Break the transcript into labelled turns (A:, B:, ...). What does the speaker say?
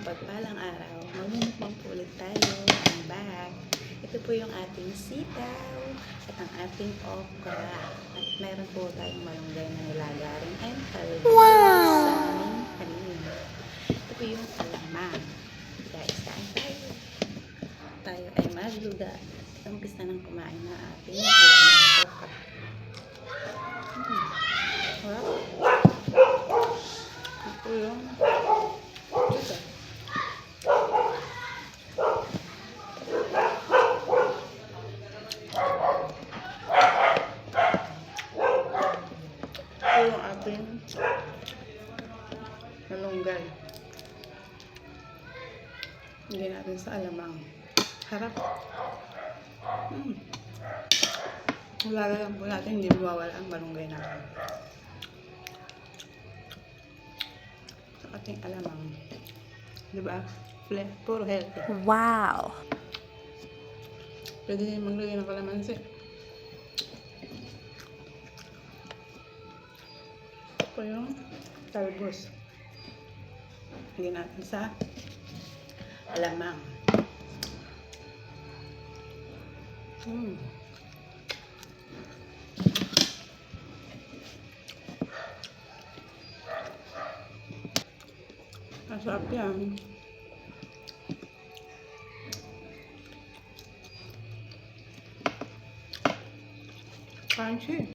A: mapagpalang araw. Magmumukbang po ulit tayo. I'm back. Ito po yung ating sitaw at ang ating okra. At meron po tayong malunggay na nilagaring and talbos
B: Wow!
A: sa aming kanin. Ito po yung alamang. Guys, kain tayo. Tayo ay magluga. Umpis na ng kumain na ating alamang okra. Hmm. Sarap. Ito yung Ito. Ito yung ating malunggay. Hindi natin sa alamang. Harap. Mm. Lalagyan po natin, hindi mawawala ang malunggay natin. Sa ating alamang. Diba? Puro healthy.
B: Wow!
A: Pwede din maglagay ng kalamansi. Ito yung talbos. Lagyan natin sa alamang. Mm. Masarap yan. Crunchy.